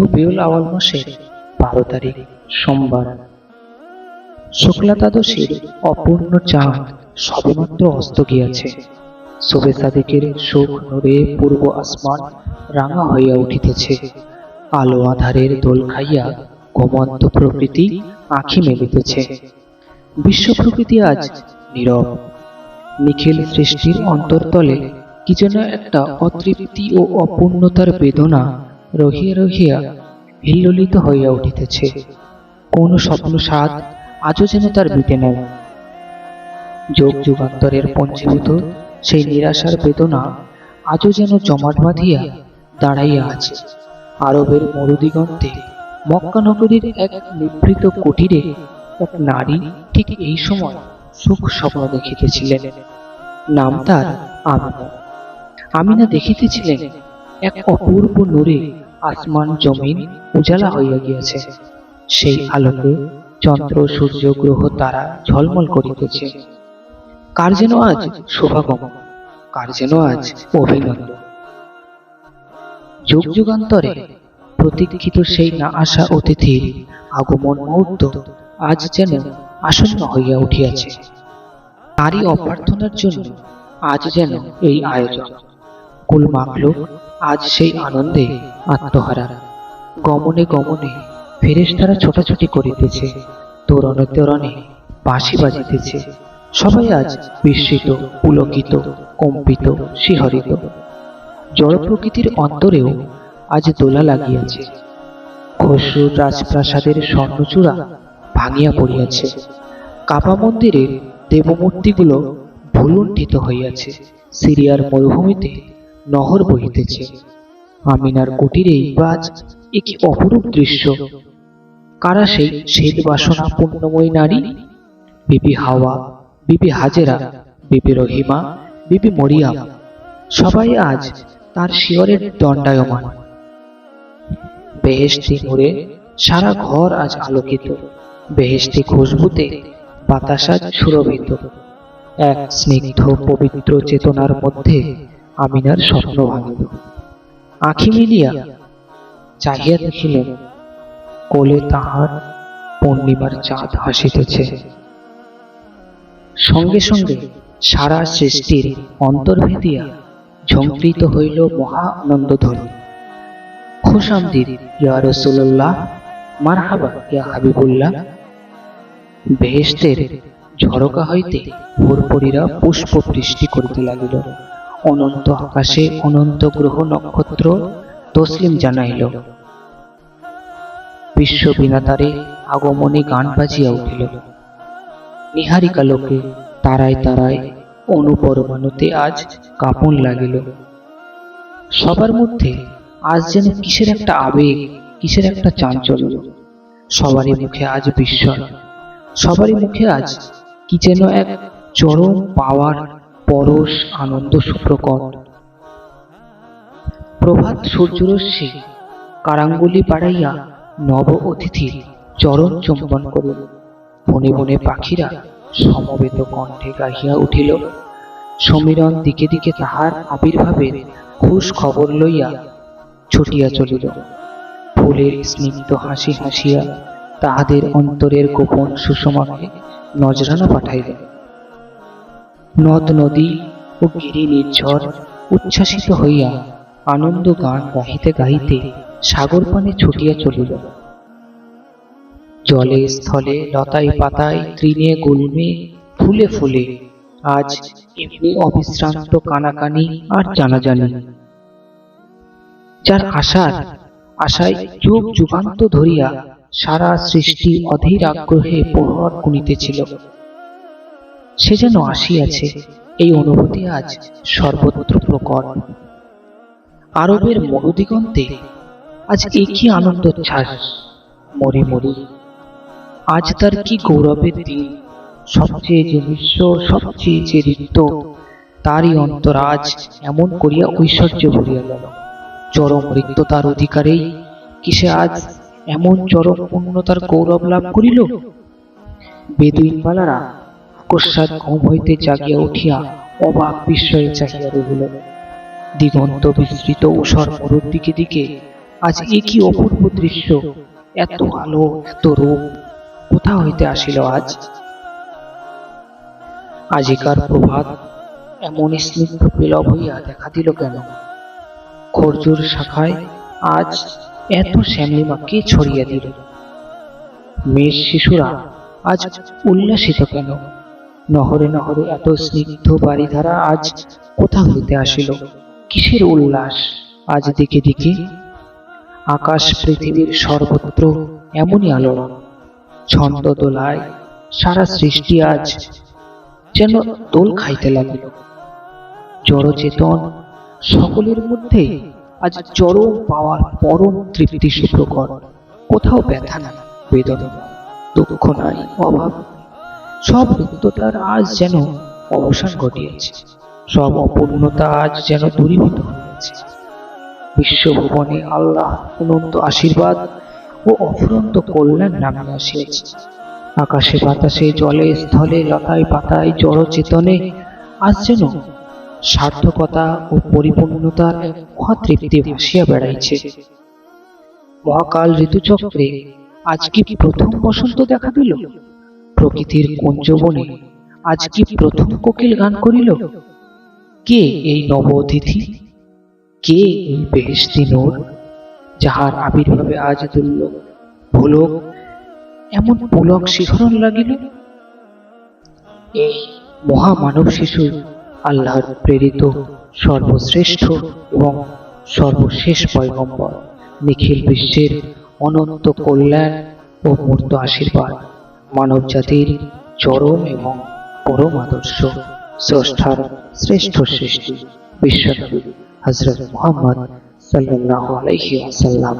রবিউল আওয়াল মাসের বারো তারিখ সোমবার। শুক্লা দ্বাদশীর অপূর্ণ চাঁদ সবেমাত্র অস্ত গিয়াছে। শোভে সাদিকের সুখ নূরে পূর্ব আসমান রাঙা হইয়া উঠিতেছে। আলো আধারের দোল খাইয়া ঘুমন্ত প্রকৃতি আঁখি মেলিতেছে। বিশ্ব প্রকৃতি আজ নীরব। নিখিল সৃষ্টির অন্তর্তলে কি যেন একটা অতৃপ্তি ও অপূর্ণতার বেদনা রহিয়া রহিয়া হিল্লোলিত হইয়া উঠিতেছে। কোন স্বপ্ন স্বাদ আজও যেন তার বিটে নেয় যোগ যুগান্তরের পঞ্জীভূত সেই নিরাশার বেদনা আজও যেন জমাট বাঁধিয়া দাঁড়াইয়া আছে। আরবের মরুদিগন্তে মক্কা নগরীর এক নিভৃত কুটিরে এক নারী ঠিক এই সময় সুখ স্বপ্ন দেখিতেছিলেন। নাম তার আমিনা। আমিনা দেখিতেছিলেন এক অপূর্ব নূরে আসমান জমিন উজালা হইয়া গিয়াছে। সেই আলোকে চন্দ্র, সূর্য, গ্রহ তারা ঝলমল করিতেছে। কার যেন আজ শুভাগম কার যেন আজ অভিনন্দন। যুগ যুগান্তরে প্রতীক্ষিত সেই না আসা অতিথির আগমন মুহূর্ত আজ যেন আসন্ন হইয়া উঠিয়াছে। তারই অভ্যর্থনার জন্য আজ যেন এই আয়োজন। কুল মাখলুক আজ সেই আনন্দে আত্মহারা। গমনে গমনে ফেরেশতারা ছোটাছুটি করিতেছে, তোরণে তোরণে বাঁশি বাজিতেছে। সবাই আজ বিস্মিত, পুলকিত, কম্পিত, শিহরিত। জড় প্রকৃতির অন্তরেও আজ দোলা লাগিয়াছে। খসরুর রাজপ্রাসাদের স্বর্ণচূড়া ভাঙিয়া পড়িয়াছে। কাপা মন্দিরের দেবমূর্তিগুলো ভুলুণ্ঠিত হইয়াছে। সিরিয়ার মরুভূমিতে নহর বহিতেছে। আমিনার কুটিরেই বাজ একই অপরূপ দৃশ্য। কারা সেই শ্বেত বাসনা পূর্ণময়ী নারী? বিবি হাওয়া বিবি হাজেরা বিবি রহিমা বিবি মরিয়াম। সবাই আজ তার শিয়রের দণ্ডায়মান। বেহেশতি নূরে সারা ঘর আজ আলোকিত। বেহেশতি খুশবুতে বাতাস সুরভিত। এক স্নিগ্ধ পবিত্র চেতনার মধ্যে আমিনার স্বপ্ন ভাঙিল। আঁখি মিলিয়া চাহিয়া দেখিলেন, কোলে তাহার পূর্ণিমার চাঁদ হাসিতেছে সঙ্গে সঙ্গে সারা সৃষ্টির অন্তর্ভেদিয়া ঝঙ্কৃত হইল মহা আনন্দধ্বনি। খুশামদিদ, ইয়া রসুল্লাহ মারহাবা, ইয়া হাবিবুল্লাহ। বেহেশতের ঝরকা হইতে ভোরপরীরা পুষ্প বৃষ্টি করিতে লাগিল। অনন্ত আকাশে অনন্ত গ্রহ নক্ষত্র তসলিম জানাইল। বিশ্ব বিনাতারে আগমনে গান বাজিয়া উঠিল। নিহারিকা লোকে তারায় তারায় অনুপরমাণুতে আজ কাঁপন লাগিল। সবার মধ্যে আজ যেন কিসের একটা আবেগ, কিসের একটা চাঞ্চল্য। সবারই মুখে আজ বিস্ময়। সবারই মুখে আজ কি যেন এক চরম পাওয়ার পরশ আনন্দ সুপ্রকট। প্রভাত সূর্যরশ্মি কারাঙ্গুলি বাড়াইয়া নব অতিথির চরণ চুম্বন করিল। বনে বনে পাখিরা সমবেত কণ্ঠে গাহিয়া উঠিল। সমীরণ দিকে দিকে তাহার আবির্ভাবের খুশ খবর লইয়া ছুটিয়া চলিল। ফুলের স্নিগ্ধ হাসি হাসিয়া তাহাদের অন্তরের গোপন সুষমাকে নজরানা পাঠাইল। নদ নদী ও গিরি নির্ঝর উচ্ছ্বাসিত হইয়া আনন্দ গান গাহিতে গাহিতে সাগর পানে ছুটিয়া চলিল। জলে, স্থলে, লতায় পাতায়, তৃণে, গুল্মে, ফুলে ফুলে আজ এমনি অবিশ্রান্ত কানাকানি আর জানাজানি। যার আশার আশায় যুগ যুগান্ত ধরিয়া সারা সৃষ্টি অধীর আগ্রহে প্রহর গুনিতেছিল। সে যেন আসিয়াছে, এই অনুভূতি আজ সর্বত্র প্রকট। আরবের মরুদিগন্তে আজ একই আনন্দোচ্ছ্বাস মরি মরি। আজ তার কি গৌরবের দিন, সবচেয়ে যে বিশ্ব, সবচেয়ে যে ঋত্য তারই অন্তর আজ এমন করিয়া ঐশ্বর্য ভরিয়া গেল। চরম রিক্ততার অধিকারেই, কিসে আজ এমন চরম পূর্ণতার গৌরব লাভ করিল? বেদুইনবালারা আকস্মাৎ ঘুম হইতে জাগিয়া উঠিয়া অবাক বিস্ময়ে চাহিয়া রহিল। দিগন্ত বিস্তৃত ঊষর মরুর দিকে দিকে, আজ এ কি অপূর্ব দৃশ্য! এত আলো, এত রূপ! কোথা হইতে আসিল আজ? আজিকার প্রভাত এমন স্নিগ্ধ বিলব হইয়া দেখা দিল কেন? খরজুর শাখায় আজ এত শ্যামলিমা কে ছড়িয়ে দিল। মেয়ের শিশুরা আজ উল্লাসিত কেন? নহরে নহরে এত স্নিগ্ধ বাড়িধারা আজ কোথা হইতে আসিল? কিসের উল্লাস? আজ দিকে দিকে আকাশ পৃথিবীর সর্বত্র এমনই আলোড়ন। ছন্দ দোলায় সারা সৃষ্টি আজ যেন দোল খাইতে লাগিল। জড়চেতন সকলের মধ্যে আজ চরম পাওয়ার পরম তৃপ্তি সুপ্রকর। কোথাও ব্যথা নাই, বেদনা দুঃখ নাই, অভাব। সব রিক্ততার আজ যেন অবসান ঘটিয়েছে। সব অপূর্ণতা আজ যেন দূরীভূত হয়েছে। বিশ্বভুবনে আল্লাহ অনন্ত আশীর্বাদ ও অফুরন্ত কল্যাণ নামে আসিয়াছে। আকাশে বাতাসে, জলে, স্থলে, লতায় পাতায় জড় চেতনে আজ যেন সার্থকতা ও পরিপূর্ণতার এক মহাতৃপ্তি ভাসিয়া বেড়াইছে। মহাকাল ঋতুচক্রে আজ কি প্রথম বসন্ত দেখা দিল? প্রকৃতির কুঞ্জবনে আজ কি প্রথম কোকিল গান করিল? কে এই নব অতিথি কে এই বেহেশতি নূর? যাহার আবির্ভাবে আজ দুল্ল ভুলক, এমন পুলক শিখরণ লাগিল? এই মহামানব শিশু আল্লাহর প্রেরিত সর্বশ্রেষ্ঠ এবং সর্বশেষ পয়গম্বর, নিখিল বিশ্বের অনন্ত কল্যাণ ও মূর্ত আশীর্বাদ। মানব জাতির চরম এবং পরম আদর্শ স্রষ্টার শ্রেষ্ঠ সৃষ্টি বিশ্বনবী হজরত মোহাম্মদ সাল্লাহ ওয়াসাল্লাম।